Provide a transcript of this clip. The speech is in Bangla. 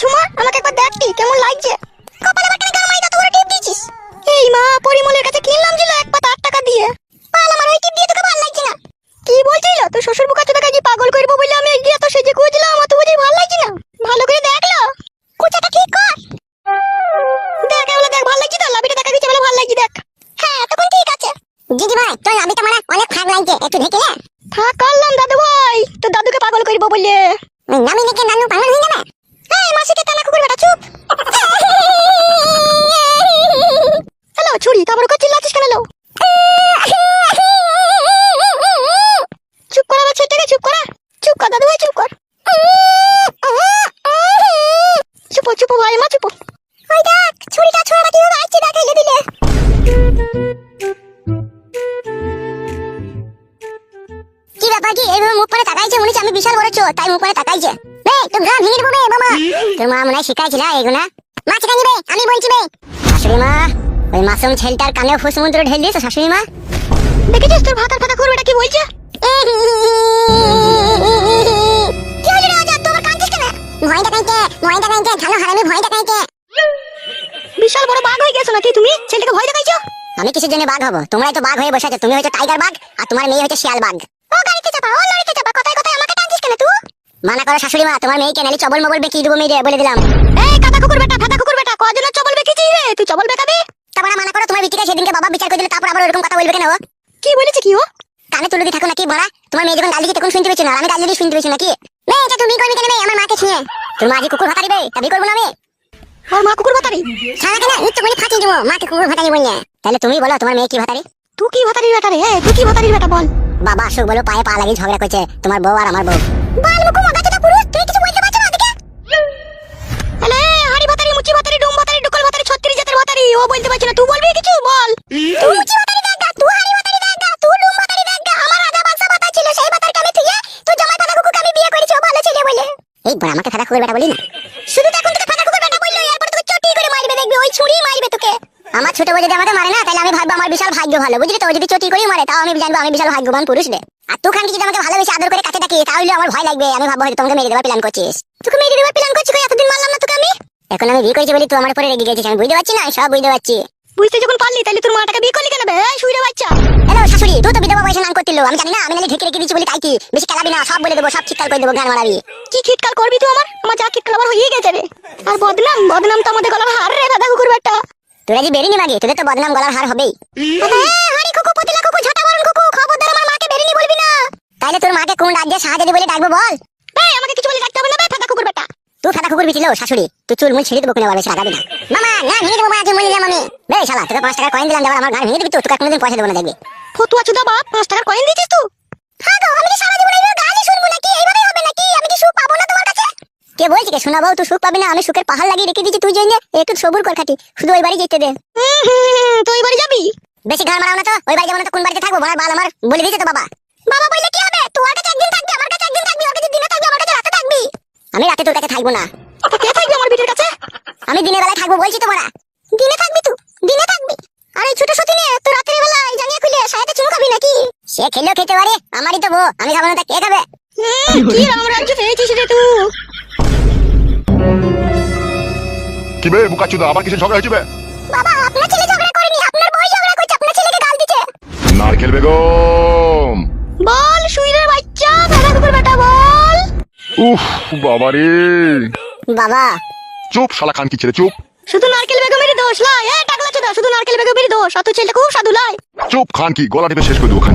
ঝুমা আমাকে একবার দেখটি কেমন লাগছে। কপালে বাটনে মারি তত বড় টিপ দিয়েছিস। এই মা পরিমলের কাছে কিনলাম ছিল এক পাতা আট টাকা দিয়ে। পাল আমার ওই টিপ দিয়ে তোকে ভালো লাগছে না। কি বলছিল তোর শ্বশুর বুকা তোকে কি পাগল করব বলে আমি এগিয়ে এত সেজে খুঁজলাম আমার তো বুঝি ভালো লাগছে না। ভালো করে দেখল। কুচাটা ঠিক কর। দেখ এগুলো দেখ ভালো লাগছে তো? লাভিটা দেখা গেছে বলে ভালো লাগছে দেখ। হ্যাঁ তখন ঠিক আছে। দিদি ভাই তোর লাভিটা মানে অনেক ফাঁক লাগছে। একটু ঢেকে দে থাক করলাম দাদু ভাই তোর দাদুকে পাগল করব বলে। নামি নাকি নানু পাগল হয়ে যাবে? মাসিকে টানা কুকুর বেটা চুপ। হ্যালো, ছুরি তারপর ওকে চিল্লাচ্ছিস কেন, লো? চুপ করা আমার ছেলেটাকে, চুপ করা। চুপ কর দাদু ভাই চুপ কর। চুপ চুপ ভাই, মা, চুপ ওই দেখ, ছুরিটা ছোড়াটা কীভাবে আসছে, দেখ এলে দিলে। কি ব্যাপার কি? এইভাবে মুখ পরে তাকাইছে আমি বিশাল বড় চোর, তাই মুখ পরে তাকাইছে। তোর গা ভেঙে দেবো বে বাবা তোর মা মনে হয় শিখাইছিল এগুলা মা চিকা নিবে আমি বলছি বে। শাশুড়ি মা ওই মাসুম ছেলেটার কানে ঢেল দিয়েছ শাশুড়ি মা। দেখেছিস তোর ভাতার ফাতা করবে কি বলছে? কি হলো রে তোমার কাঁদছিস কেন? ভয় দেখাইছে ভয় দেখাইছে ঝালো হারামি ভয় দেখাইছে বিশাল বড় বাঘ হয়ে গেছো নাকি তুমি? ছেলেটাকে ভয় দেখাইছো? আমি কিসের জন্য বাঘ হব। তোমরাই তো বাঘ হয়ে বসে আছো তুমি হচ্ছে টাইগার বাঘ আর তোমার মেয়ে হচ্ছে শিয়াল বাঘ। ও গাড়িতে চাপা ও লরিতে চাপা কথায় মানা করো শাশুড়ি মা তোমার মেয়েকে নালি চবল মবল বেঁকিয়ে দেবো মেয়ে বলে দিলাম। এই কাদা কুকুর বেটা ফাদা কুকুর বেটা কজন চবল বেঁকেছিস রে? তুই চবল বেকাবি তারপর মানা করো তোমার বিটিকে সেদিনকে বাবা বিচার করে দিলে তারপর আবার ওরকম কথা বলবে কেন কি বলেছে কি ও? কানে তুলে থাকো নাকি বড়া? তোমার মেয়ে যখন গালি দিচ্ছে তখন শুনতে পেয়েছ না? আমি গালি দিয়ে শুনতে পেয়েছি নাকি? মেয়ে এটা তুমি করবি কেন মেয়ে? আমার মাকে ছুঁয়ে তোর মা যে কুকুর ভাতা দিবে তা বিয়ে করব না আমি। আর মা কুকুর ভাতারি? সারা কেন? নিত্য করে ফাটিয়ে দেবো। মাকে কুকুর ভাতারি বললে। তাহলে তুমি বলো তোমার মেয়ে কি ভাতারি? তুই কি ভাতারির বেটা রে? হ্যাঁ তুই কি ভাতারির বেটা বল। বাবা আসুক বলো পায়ে পা লাগিয়ে ঝগড়া করছে। তোমার বউ আর আমার বউ। আমার রাজা বাদশা ভাতা ছিল সেই ভাতারকে আমি তুই তুই জামাই ফাদা কুকুরকে আমি বিয়ে করেছি ও ভালো ছেলে বলে। এই বড় আমাকে ফাদা কুকুর বেটা বলি না। শুধু তো এখন তোকে ফাদা কুকুর বেটা বলল এরপর তোকে চটি করে মারবে দেখবি ওই ছুরি মারবে তোকে। আমার ছোট বউ যদি আমাকে মারে না তাহলে আমি ভাববো আমার বিশাল ভাগ্য ভালো বুঝলি তো? যদি চটি করেই মারে তাও আমি জানব আমি বিশাল ভাগ্যবান পুরুষ রে। আর তুই খানকে যদি আমাকে ভালোবেসে আদর করে কাছে ডাকি তাহলে আমার ভয় লাগবে। আমি ভাববো হয়তো তোমাকে মেরে দেওয়ার প্ল্যান করছিস। তোকে মেরে দেওয়ার প্ল্যান এতদিন মারলাম না তোকে আমি? এখন আমি বিয়ে করেছি বলি তুই আমার উপরে রেগে গেছিস আমি বুঝতে পারছি না সব বুঝতে পারছি। বুঝতে যখন পারলি তাহলে তোর মাটাকে বিয়ে করলি কেন বে? শুইরে বাচ্চা। হ্যালো শাশুড়ি তুই তো বিধবা বয়সে নাম করছিল আমি জানি না আমি নালি ঢেকে রেখে দিচ্ছি বলি তাই কি বেশি খেলাবি না সব বলে দেবো সব ঠিকঠাক করে দেবো গান মারাবি কি খিটকাল করবি তুই আমার? আমার যা খিটকাল আবার হয়ে গেছে রে। আর বদনাম বদনাম তো আমাদের গলার হার রে দাদা কুকুর বেটা তোরা যে বেরিনি মাগে তোদের তো বদনাম গলার হার হবেই। রাজ্যে সাহায্য বলে ডাকবো বল। এই আমাকে কিছু বলে ডাকতে হবে না বে ফাদা কুকুর বেটা তুই ফাটা কুকুর বিছিল শাশুড়ি। তুই চুল মুল ছেড়ে দেবো কোনো বেশি রাগাবি না। মামা না ভেঙে দেবো মা আজ মরে আমি। বে শালা তোকে পাঁচ টাকা কয়েন দিলাম যাবার আমার গান ভেঙে দিবি তো তোকে কোনোদিন পয়সা দেবো না দেখবি। ফতুয়া চুদা বাপ পাঁচ টাকার কয়েন দিয়েছিস তুই হ্যাঁ গো আমি কি সারা জীবন এইভাবে গালি শুনব নাকি? এইভাবে হবে নাকি? আমি কি সুখ পাবো না তোমার কাছে? কে বলছি কে? শোনাবো তুই সুখ পাবি না আমি সুখের পাহাড় লাগিয়ে রেখে দিচ্ছি তুই জন্য। একটু সবুর কর খাটি শুধু ওই বাড়ি যেতে দে। তুই বাড়ি যাবি? বেশি ঘর মারাও না তো ওই বাড়ি যাব না তো কোন বাড়িতে থাকব? বলার বাল আমার বলে দিয়েছে তো বাবা। থাকব না। কে থাকবি আমার বিটির কাছে? আমি দিনের বেলায় থাকব বলছি তো মারা। দিনে থাকবি তুই দিনে থাকবি। আর এই ছোট সতী নিয়ে তো রাতের বেলায় জানিয়ে খুলে সাইডে চুমু খাবি নাকি? সে খেলেও খেতে পারে আমারই তো বউ আমি খাব না তা কে খাবে? কি রামরাজ্য পেয়েছিস রে তুই কি বে বুকাচুদা আবার কিসের ঝগড়া হয়েছে বে? বাবা আপনার ছেলে ঝগড়া করেনি আপনার বই ঝগড়া করছে আপনার ছেলেকে গাল দিচ্ছে। নারকেল বেগম! বল! উফ বাবা রে বাবা। চুপ শালা খান কি ছেলে চুপ। শুধু নারকেল বেগমেরই দোষ লাই এ টাকলা চোদা শুধু নারকেল বেগমেরই দোষ। অত ছেলেটা খুব সাধু লাই চুপ খান কি গলা টিপে শেষ করে দেবো খান!